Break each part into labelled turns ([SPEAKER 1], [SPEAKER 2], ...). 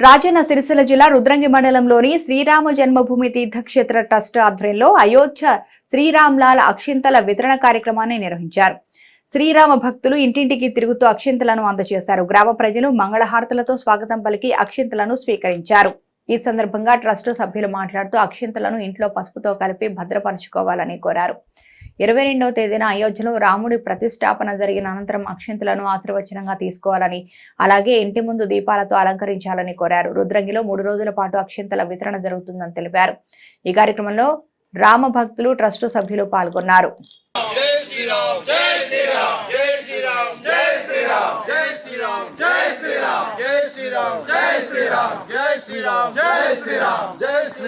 [SPEAKER 1] రాజన్న సిరిసిల్ల జిల్లా రుద్రంగి మండలంలోని శ్రీరామ జన్మభూమి తీర్థక్షేత్ర ట్రస్ట్ ఆధ్వర్యంలో అయోధ్య శ్రీరామ్లాల్ అక్షింతల వితరణ కార్యక్రమాన్ని నిర్వహించారు. శ్రీరామ భక్తులు ఇంటింటికి తిరుగుతూ అక్షింతలను అందజేశారు. గ్రామ ప్రజలు మంగళహారతులతో స్వాగతం పలికి అక్షింతలను స్వీకరించారు. ఈ సందర్భంగా ట్రస్ట్ సభ్యులు మాట్లాడుతూ అక్షింతలను ఇంట్లో పసుపుతో కలిపి భద్రపరచుకోవాలని కోరారు. ఇరవై రెండవ తేదీన అయోధ్యలో రాముడి ప్రతిష్టాపన జరిగిన అనంతరం అక్షింతలను ఆశీర్వచనంగా తీసుకోవాలని అలాగే ఇంటి ముందు దీపాలతో అలంకరించాలని కోరారు. రుద్రంగిలో మూడు రోజుల పాటు అక్షింతల వితరణ జరుగుతుందని తెలిపారు. ఈ కార్యక్రమంలో రామ భక్తులు ట్రస్టు సభ్యులు పాల్గొన్నారు.
[SPEAKER 2] జై శ్రీరామ్ జై శ్రీరామ్ జై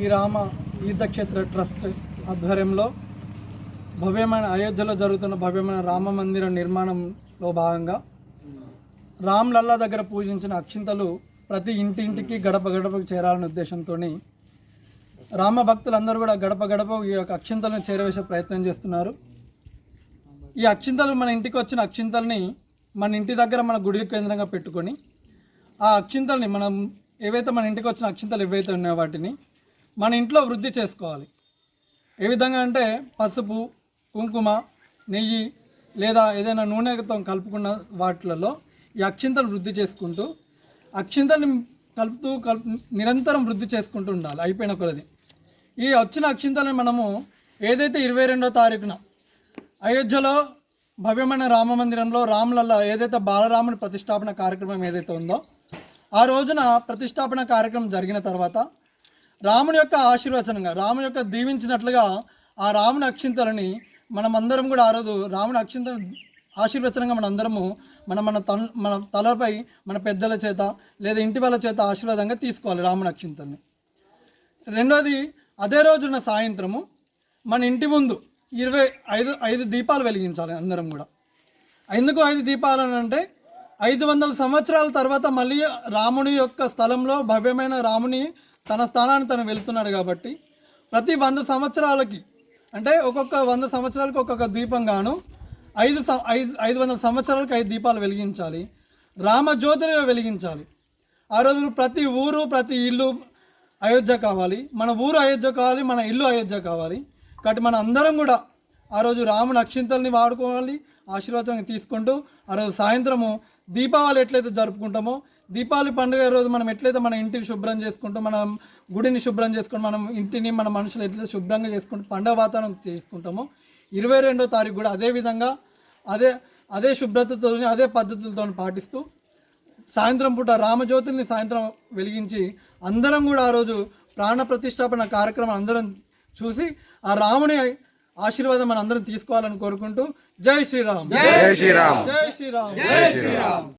[SPEAKER 3] శ్రీరామ తీర్థక్షేత్ర ట్రస్ట్ ఆధ్వర్యంలో భవ్యమైన అయోధ్యలో జరుగుతున్న భవ్యమైన రామ మందిర నిర్మాణంలో భాగంగా రామ్ లల్లా దగ్గర పూజించిన అక్షింతలు ప్రతి ఇంటింటికి గడప గడపకు చేరాలనే ఉద్దేశంతో రామ భక్తులందరూ కూడా గడప గడప ఈ యొక్క అక్షింతలను చేరవేసే ప్రయత్నం చేస్తున్నారు. ఈ అక్షింతలు మన ఇంటికి వచ్చిన అక్షింతల్ని మన ఇంటి దగ్గర మన గుడి కేంద్రంగా పెట్టుకొని ఆ అక్షింతల్ని మనం ఏవైతే మన ఇంటికి వచ్చిన అక్షింతలు ఏవైతే ఉన్నాయో వాటిని మన ఇంట్లో వృద్ధి చేసుకోవాలి. ఏ విధంగా అంటే పసుపు కుంకుమ నెయ్యి లేదా ఏదైనా నూనెతో కలుపుకున్న వాటిలలో ఈ అక్షింతలు వృద్ధి చేసుకుంటూ అక్షింతల్ని కలుపుతూ కలుపు నిరంతరం వృద్ధి చేసుకుంటూ ఉండాలి. అయిపోయిన కొలది. ఈ వచ్చిన అక్షింతలను మనము ఏదైతే ఇరవై రెండో తారీఖున అయోధ్యలో భవ్యమైన రామ మందిరంలో రాములల్ల ఏదైతే బాలరాముని ప్రతిష్టాపన కార్యక్రమం ఏదైతే ఉందో ఆ రోజున ప్రతిష్టాపన కార్యక్రమం జరిగిన తర్వాత రాముని యొక్క ఆశీర్వచనంగా రాముని యొక్క దీవించినట్లుగా ఆ రాముని అక్షింతలని మనమందరం కూడా ఆ రోజు రాముని అక్షింత ఆశీర్వచనంగా మనందరము మన మన తన్ మన తలపై మన పెద్దల చేత లేదా ఇంటి వాళ్ళ చేత ఆశీర్వాదంగా తీసుకోవాలి రాముని అక్షింతల్ని. రెండోది అదే రోజున సాయంత్రము మన ఇంటి ముందు ఇరవై ఐదు ఐదు దీపాలు వెలిగించాలి అందరం కూడా. ఎందుకు ఐదు దీపాలు అని అంటే ఐదు వందల సంవత్సరాల తర్వాత మళ్ళీ రాముడి యొక్క స్థలంలో భవ్యమైన రాముని తన స్థానాన్ని తను వెళ్తున్నాడు కాబట్టి ప్రతి వంద సంవత్సరాలకి అంటే ఒక్కొక్క వంద సంవత్సరాలకు ఒక్కొక్క దీపం గాను ఐదు ఐదు ఐదు వందల సంవత్సరాలకు ఐదు దీపాలు వెలిగించాలి. రామజ్యోతిగా వెలిగించాలి. ఆ రోజు ప్రతి ఊరు ప్రతి ఇల్లు అయోధ్య కావాలి. మన ఊరు అయోధ్య కావాలి మన ఇల్లు అయోధ్య కావాలి. కాబట్టి మన అందరం కూడా ఆ రోజు రాముని అక్షింతల్ని వాడుకోవాలి ఆశీర్వాదం తీసుకుంటూ ఆ రోజు సాయంత్రము దీపావళి ఎట్లయితే జరుపుకుంటామో దీపావళి పండుగ రోజు మనం ఎట్లయితే మన ఇంటిని శుభ్రం చేసుకుంటూ మనం గుడిని శుభ్రం చేసుకుంటూ మనం ఇంటిని మన మనుషులు ఎట్లయితే శుభ్రంగా చేసుకుంటూ పండుగ వాతావరణం చేసుకుంటామో ఇరవై రెండో తారీఖు కూడా అదే విధంగా అదే అదే శుభ్రతతో అదే పద్ధతులతో పాటిస్తూ సాయంత్రం పూట రామజ్యోతిని సాయంత్రం వెలిగించి అందరం కూడా ఆ రోజు ప్రాణ ప్రతిష్టాపన కార్యక్రమం అందరం చూసి ఆ రాముని ఆశీర్వాదం మనం అందరం తీసుకోవాలని కోరుకుంటూ జై శ్రీరామ్. జై శ్రీరామ్. జై శ్రీరామ్. జై శ్రీరామ్.